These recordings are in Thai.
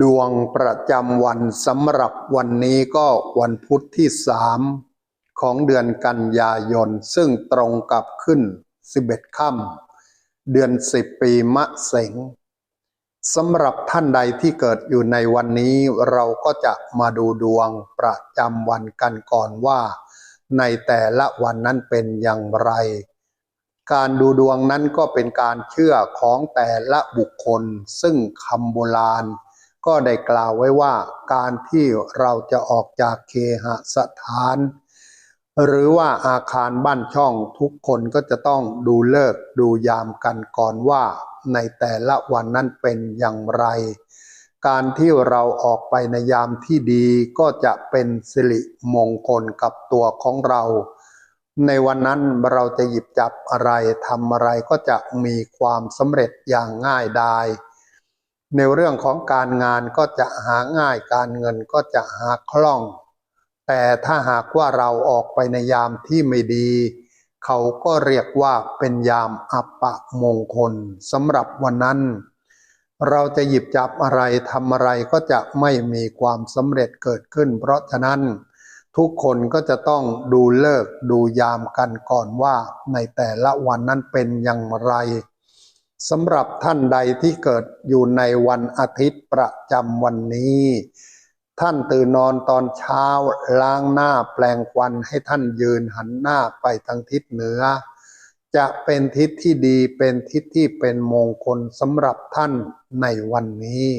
ดวงประจำวันสำหรับวันนี้ก็วันพุธที่สามของเดือนกันยายน ซึ่งตรงกับขึ้น 11ค่ำเดือน 10 ปีมะเสงสำหรับท่านใดที่เกิดอยู่ในวันนี้เราก็จะมาดูดวงประจำวันกันก่อนว่า ในแต่ละวันนั้นเป็นอย่างไร การดูดวงนั้นก็เป็นการเชื่อของแต่ละบุคคล ซึ่งคำโบราณ ก็ได้กล่าวไว้ว่าการที่เราจะออกจากเคหสถาน หรือว่าอาคารบ้านช่องทุกคนก็จะต้องดูเลิกดูยามกันก่อนว่า ในแต่ละวันนั้นเป็นอย่างไร การที่เราออกไปในยามที่ดีก็จะเป็นสิริมงคลกับตัวของเรา ในวันนั้นเราจะหยิบจับอะไรทำอะไรก็จะมีความสำเร็จอย่างง่ายดาย ในเรื่องของการงานก็จะหาง่ายการเงินก็จะหาคล่อง แต่ถ้าหากว่าเราออกไปในยามที่ไม่ดี เขาก็เรียกว่าเป็นยามอัปปะมงคลสำหรับวันนั้น เราจะหยิบจับอะไรทำอะไรก็จะไม่มีความสำเร็จเกิดขึ้น เพราะฉะนั้นทุกคนก็จะต้องดูเลิกดูยามกันก่อนว่าในแต่ละวันนั้นเป็นอย่างไร สำหรับท่านใดที่เกิดอยู่ในวันอาทิตย์ประจำวันนี้ ท่านตื่นนอนตอนเช้าล้างหน้าแปลงควันให้ท่านยืนหันหน้าไปทางทิศเหนือ จะเป็นทิศที่ดีเป็นทิศที่เป็นมงคลสำหรับท่านในวันนี้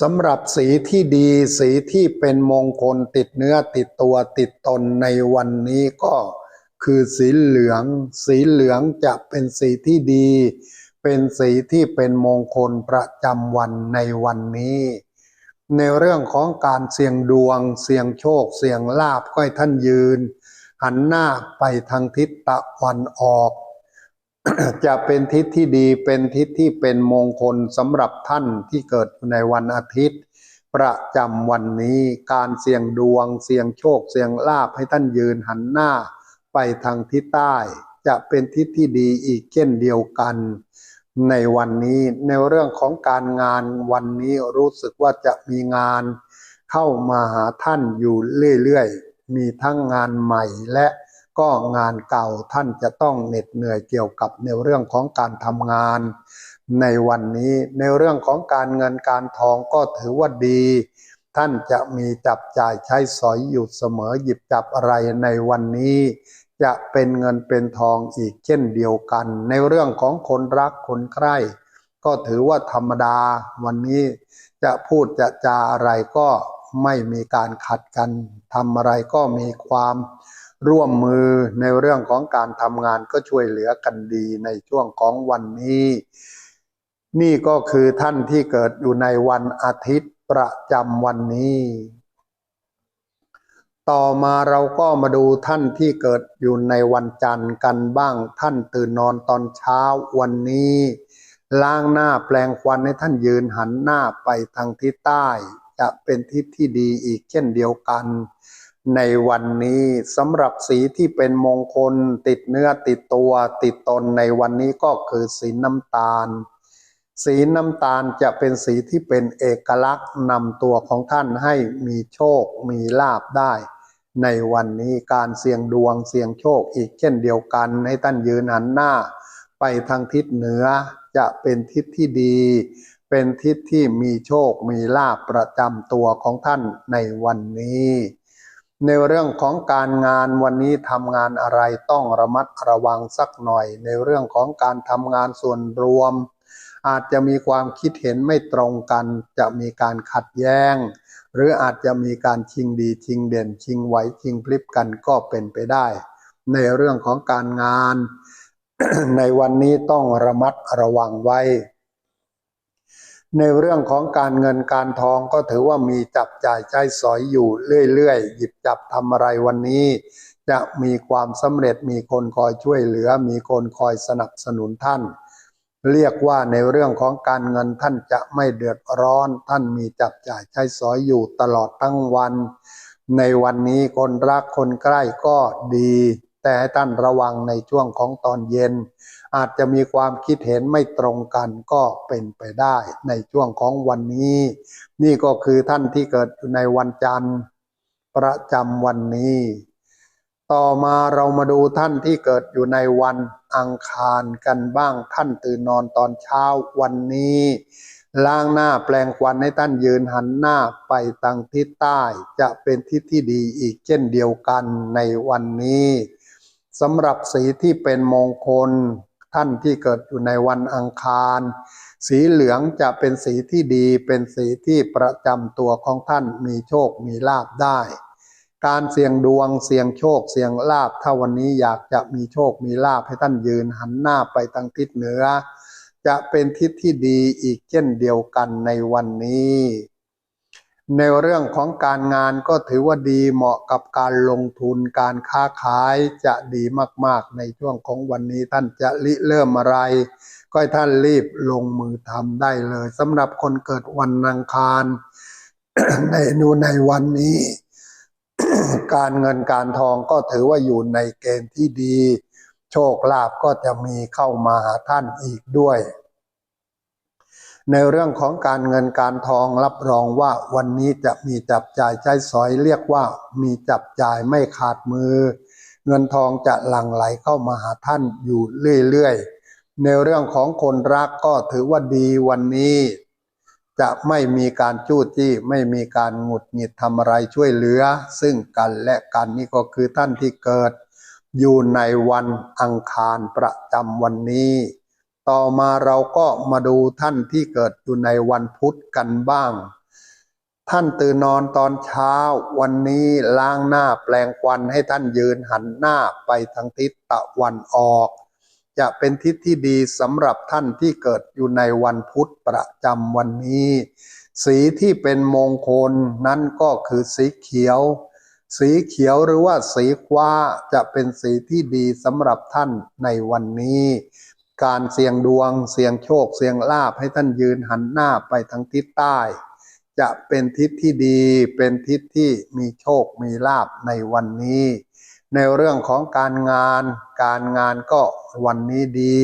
สำหรับสีที่ดีสีที่เป็นมงคลติดเนื้อติดตัวติดตนในวันนี้ก็ คือสีเหลือง สีเหลืองจะเป็นสีที่ดี เป็นสีที่เป็นมงคลประจำวันในวันนี้ ในเรื่องของการเสี่ยงดวง เสี่ยงโชค เสี่ยงลาบก็ให้ท่านยืน หันหน้าไปทางทิศตะวันออก จะเป็นทิศที่ดีเป็นทิศที่เป็นมงคลสำหรับท่านที่เกิดในวันอาทิตย์ประจำวันนี้การเสี่ยงดวง เสี่ยงโชค เสี่ยงลาบให้ท่านยืนหันหน้า ไปทางทิศใต้ จะเป็นทิศที่ดีอีกเช่นเดียวกัน ในวันนี้ในเรื่องของการงานวันนี้รู้สึกว่าจะมีงานเข้ามาหาท่านอยู่เรื่อยๆ มีทั้งงานใหม่และก็งานเก่าท่านจะต้องเหน็ดเหนื่อยเกี่ยวกับในเรื่องของการทำงาน ในวันนี้ในเรื่องของการเงินการทองก็ถือว่าดี ท่านจะมีจับจ่ายใช้สอยอยู่เสมอหยิบจับอะไรในวันนี้ จะเป็นเงินเป็นทองอีกเช่นเดียวกัน ในเรื่องของคนรักคนใคร่ก็ถือว่าธรรมดาวันนี้จะพูดจะจาอะไรก็ไม่มีการขัดกันทำอะไรก็มีความร่วมมือในเรื่องของการทำงานก็ช่วยเหลือกันดีในช่วงของวันนี้ นี่ก็คือท่านที่เกิดอยู่ในวันอาทิตย์ ประจำวันนี้ ต่อมาเราก็มาดูท่านที่เกิดอยู่ในวันจันทร์กันบ้าง ท่านตื่นนอนตอนเช้าวันนี้ ล้างหน้าแปลงควันให้ท่านยืนหันหน้าไปทางทิศใต้ จะเป็นทิศที่ดีอีกเช่นเดียวกัน ในวันนี้สำหรับสีที่เป็นมงคลติดเนื้อติดตัวติดตนในวันนี้ก็คือสีน้ำตาล สีน้ำตาลจะเป็นสีที่เป็นเอกลักษณ์นำตัวของท่านให้มีโชค มีลาบได้ ในวันนี้การเสี่ยงดวงเสี่ยงโชคอีกเช่นเดียวกัน ให้ท่านยืนหันหน้า ไปทางทิศเหนือจะเป็นทิศที่ดี เป็นทิศที่มีโชค มีลาบประจำตัวของท่านในวันนี้ ในเรื่องของการงานวันนี้ทำงานอะไรต้องระมัดระวังสักหน่อย ในเรื่องของการทำงานส่วนรวม อาจจะมีความคิดเห็นไม่ตรงกัน จะมีการขัดแย้ง หรืออาจจะมีการชิงดีชิงเด่น ชิงไหวชิงพลิบกันก็เป็นไปได้ ในเรื่องของการงาน ในวันนี้ต้องระมัดระวังไว้ ในเรื่องของการเงินการทองก็ถือว่ามีจับจ่ายใช้สอยอยู่เรื่อยๆ หยิบจับทำอะไรวันนี้จะมีความสำเร็จมีคนคอยช่วยเหลือ มีคนคอยสนับสนุนท่าน เรียกว่าในเรื่องของการเงินท่านจะไม่เดือดร้อน ท่านมีจับจ่ายใช้สอยอยู่ตลอดทั้งวัน ในวันนี้คนรักคนใกล้ก็ดี แต่ให้ท่านระวังในช่วงของตอนเย็น อาจจะมีความคิดเห็นไม่ตรงกันก็เป็นไปได้ในช่วงของวันนี้ นี่ก็คือท่านที่เกิดในวันจันทร์ ประจำวันนี้ ต่อมาเรามาดูท่านที่เกิดอยู่ในวันอังคารกันบ้างท่านตื่นนอนตอนเช้าวันนี้ ล้างหน้าแปลงควันให้ท่านยืนหันหน้าไปทางทิศใต้ จะเป็นทิศที่ดีอีกเช่นเดียวกันในวันนี้สำหรับสีที่เป็นมงคล ท่านที่เกิดอยู่ในวันอังคาร สีเหลืองจะเป็นสีที่ดี เป็นสีที่ประจำตัวของท่านมีโชคมีลาบได้ การเสี่ยงดวงเสี่ยงโชค เสี่ยงลาบถ้าวันนี้อยากจะมีโชคมีลาบให้ท่านยืนหันหน้าไปทางทิศเหนือ จะเป็นทิศที่ดีอีกเช่นเดียวกันในวันนี้ ในเรื่องของการงานก็ถือว่าดีเหมาะกับการลงทุนการค้าขายจะดีมากๆ ในช่วงของวันนี้ท่านจะริเริ่มอะไร ก็ให้ท่านรีบลงมือทำได้เลยสำหรับคนเกิดวันอังคารในนูในวันนี้ การเงินการทองก็ถือว่าอยู่ในเกณฑ์ที่ดี โชคลาภก็จะมีเข้ามาหาท่านอีกด้วย ในเรื่องของการเงินการทองรับรองว่าวันนี้จะมีจับจ่ายใช้สอยเรียกว่ามีจับจ่ายไม่ขาดมือ เงินทองจะหลั่งไหลเข้ามาหาท่านอยู่เรื่อยๆในเรื่องของคนรักก็ถือว่าดีวันนี้ จะไม่มีการจู้จี้ ไม่มีการหงุดหงิดทำอะไรช่วยเหลือ ซึ่งกันและกันนี่ก็คือท่านที่เกิด อยู่ในวันอังคารประจำวันนี้ ต่อมาเราก็มาดูท่านที่เกิดอยู่ในวันพุธกันบ้าง ท่านตื่นนอนตอนเช้า วันนี้ล้างหน้าแปลงควันให้ท่านยืนหันหน้าไปทางทิศตะวันออก จะเป็นทิศที่ดีสำหรับท่านที่เกิดอยู่ในวันพุธประจำวันนี้ สีที่เป็นมงคลนั้นก็คือสีเขียว สีเขียวหรือว่าสีฟ้าจะเป็นสีที่ดีสำหรับท่านในวันนี้ การเสี่ยงดวง เสี่ยงโชค เสี่ยงลาภให้ท่านยืนหันหน้าไปทางทิศใต้ จะเป็นทิศที่ดี เป็นทิศที่มีโชคมีลาภในวันนี้ ในเรื่องของการงาน การงานก็วันนี้ดี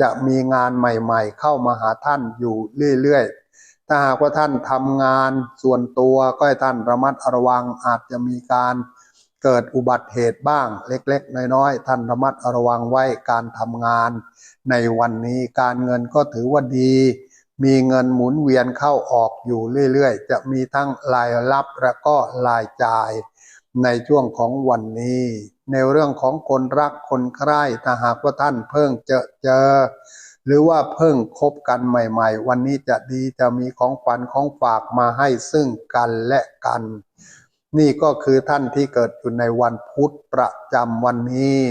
จะมีงานใหม่ๆ เข้ามาหาท่านอยู่เรื่อยๆ ถ้าหากว่าท่านทำงานส่วนตัวก็ให้ท่านระมัดระวังอาจจะมีการเกิดอุบัติเหตุบ้างเล็กๆ น้อยๆ ท่านระมัดระวังไว้การทำงาน ในวันนี้การเงินก็ถือว่าดี มีเงินหมุนเวียนเข้าออกอยู่เรื่อยๆ จะมีทั้งรายรับและก็รายจ่าย ในช่วงของวันนี้ ในเรื่องของคนรักคนใคร่ถ้าหากว่าท่านเพิ่งเจอเจอ หรือว่าเพิ่งคบกันใหม่ ๆ วันนี้จะดีจะมีของขวัญของฝากมาให้ซึ่งกันและกัน นี่ก็คือท่านที่เกิดอยู่ในวันพุธประจำวันนี้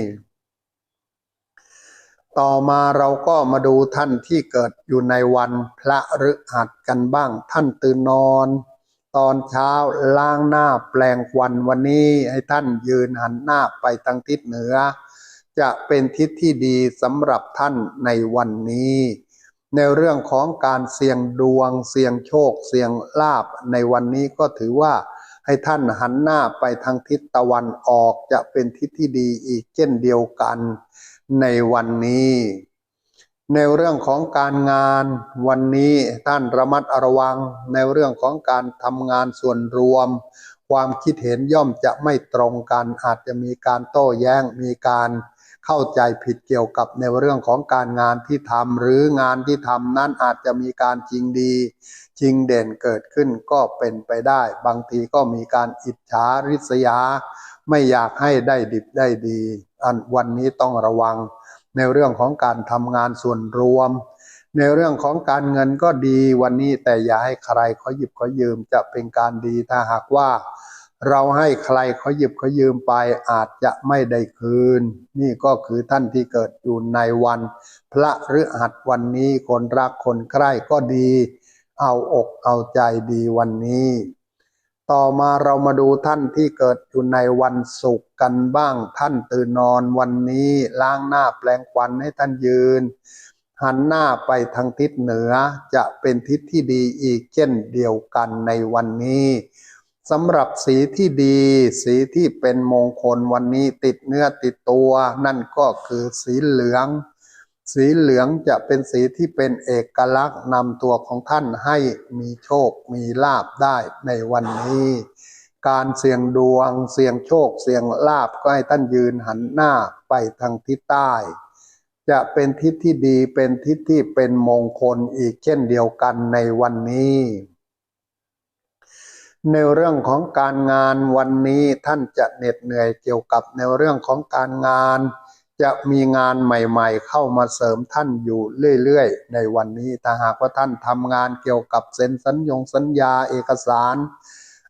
ต่อมาเราก็มาดูท่านที่เกิดอยู่ในวันพระฤหัสกันบ้าง ท่านตื่นนอน ตอนเช้าล้างหน้าแปลงควันวันนี้ให้ท่านยืนหันหน้าไปทางทิศเหนือ จะเป็นทิศที่ดีสำหรับท่านในวันนี้ ในเรื่องของการเสี่ยงดวง เสี่ยงโชค เสี่ยงลาบในวันนี้ก็ถือว่าให้ท่านหันหน้าไปทางทิศตะวันออกจะเป็นทิศที่ดีอีกเช่นเดียวกันในวันนี้ ในเรื่องของการงานวันนี้ท่านระมัดระวัง ในเรื่องของการทำงานส่วนรวม ความคิดเห็นย่อมจะไม่ตรงกันอาจจะมีการโต้แย้งมีการเข้าใจผิดเกี่ยวกับในเรื่องของการงานที่ทำหรืองานที่ทำนั้นอาจจะมีการจริงดี จริงเด่นเกิดขึ้นก็เป็นไปได้ บางทีก็มีการอิจฉาริษยา ไม่อยากให้ได้ดิบได้ดี อันวันนี้ต้องระวัง ในเรื่องของการทำงานส่วนรวม ในเรื่องของการเงินก็ดีวันนี้แต่อย่าให้ใครเขาหยิบเขายืมจะเป็นการดีถ้าหากว่า เราให้ใครเขาหยิบเขายืมไปอาจจะไม่ได้คืน นี่ก็คือท่านที่เกิดอยู่ในวัน พระฤหัสวันนี้คนรักคนใกล้ก็ดี เอาอกเอาใจดีวันนี้ ต่อมาเรามาดูท่านที่เกิดอยู่ในวันศุกร์กันบ้าง ท่านตื่นนอนวันนี้ล้างหน้าแปลงควันให้ท่านยืน หันหน้าไปทางทิศเหนือจะเป็นทิศที่ดีอีกเช่นเดียวกันในวันนี้สำหรับสีที่ดี สีที่เป็นมงคลวันนี้ติดเนื้อติดตัว นั่นก็คือสีเหลือง สีเหลืองจะเป็นสีที่เป็นเอกลักษณ์นำตัวของท่านให้มีโชคมีลาบได้ในวันนี้ การเสี่ยงดวงเสี่ยงโชคเสี่ยงลาบก็ให้ท่านยืนหันหน้าไปทางทิศใต้ จะเป็นทิศที่ดีเป็นทิศที่เป็นมงคลอีกเช่นเดียวกันในวันนี้ ในเรื่องของการงานวันนี้ท่านจะเหน็ดเหนื่อยเกี่ยวกับในเรื่องของการงาน จะมีงานใหม่ๆ เข้ามาเสริมท่านอยู่เรื่อยๆ ในวันนี้ถ้าหากว่าท่านทำงานเกี่ยวกับเซ็นสัญญงสัญญาเอกสาร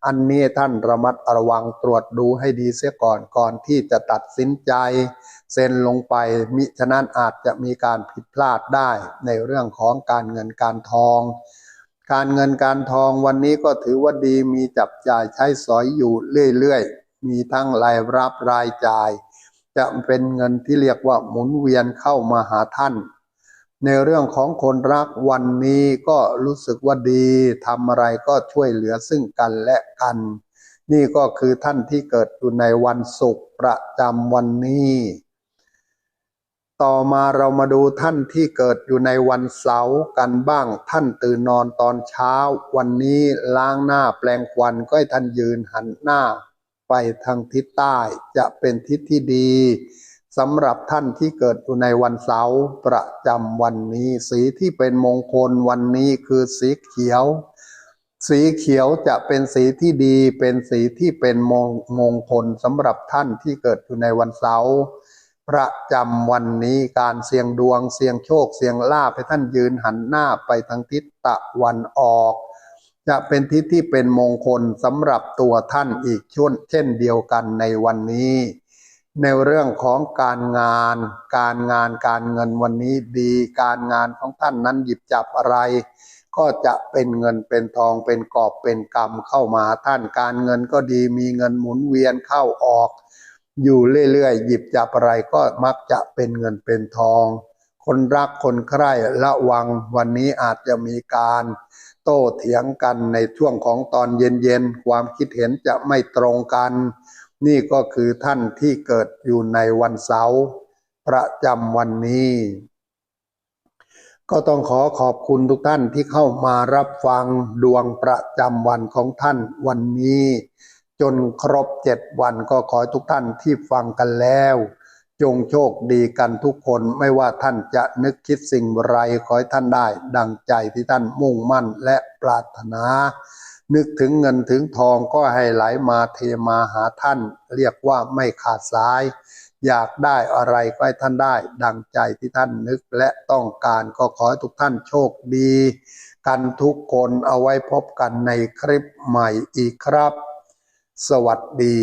อันนี้ท่านระมัดระวังตรวจดูให้ดีเสียก่อนก่อนที่จะตัดสินใจเซ็นลงไปมิฉะนั้นอาจจะมีการผิดพลาดได้ในเรื่องของการเงินการทอง การเงินการทองวันนี้ก็ถือว่าดีมีจับจ่ายใช้สอยอยู่เรื่อยๆ มีทั้งรายรับรายจ่าย จะเป็นเงินที่เรียกว่าหมุนเวียนเข้ามาหาท่าน ในเรื่องของคนรักวันนี้ก็รู้สึกว่าดีทำอะไรก็ช่วยเหลือซึ่งกันและกัน นี่ก็คือท่านที่เกิดอยู่ในวันศุกร์ประจำวันนี้ ต่อมาเรามาดูท่านที่เกิดอยู่ในวันเสาร์กันบ้าง ท่านตื่นนอนตอนเช้า วันนี้ล้างหน้าแปลงควันก็ให้ท่านยืนหันหน้า ไปทางทิศใต้จะเป็นทิศที่ดีสำหรับท่านที่เกิดอยู่ในวันเสาร์ประจำวันนี้ สีที่เป็นมงคลวันนี้คือสีเขียว สีเขียวจะเป็นสีที่ดี เป็นสีที่เป็นมงมงคลสำหรับท่านที่เกิดอยู่ในวันเสาร์ประจำวันนี้การเสี่ยงดวงเสี่ยงโชคเสี่ยงลาภให้ท่านยืนหันหน้าไปทางทิศตะวันออก จะเป็นทิศที่เป็นมงคลสำหรับตัวท่านอีกช่นเช่นเดียวกันในวันนี้ ในเรื่องของการงาน การงานการเงินวันนี้ดี การงานของท่านนั้นหยิบจับอะไร ก็จะเป็นเงินเป็นทองเป็นกอบเป็นกำเข้ามาท่านการเงินก็ดีมีเงินหมุนเวียนเข้าออก อยู่เรื่อยๆหยิบจับอะไรก็มักจะเป็นเงินเป็นทอง คนรักคนใคร่ระวังวันนี้อาจจะมีการ โต้เถียงกันในช่วงของตอนเย็นๆ ความคิดเห็นจะไม่ตรงกัน นี่ก็คือท่านที่เกิดอยู่ในวันเสาร์ประจำวันนี้ ก็ต้องขอขอบคุณทุกท่านที่เข้ามารับฟังดวงประจำวันของท่านวันนี้ จนครบเจ็ดวันก็ขอทุกท่านที่ฟังกันแล้ว จงโชคดีกันทุกคนไม่ว่าท่านจะนึกคิดสิ่งไรขอให้ท่านได้ ดังใจที่ท่านมุ่งมั่นและปรารถนา นึกถึงเงินถึงทองก็ให้ไหลมาเทมาหาท่าน เรียกว่าไม่ขาดสาย อยากได้อะไรก็ให้ท่านได้ ดังใจที่ท่านนึกและต้องการก็ขอให้ทุกท่านโชคดี กันทุกคนเอาไว้พบกันในคลิปใหม่อีกครับ สวัสดี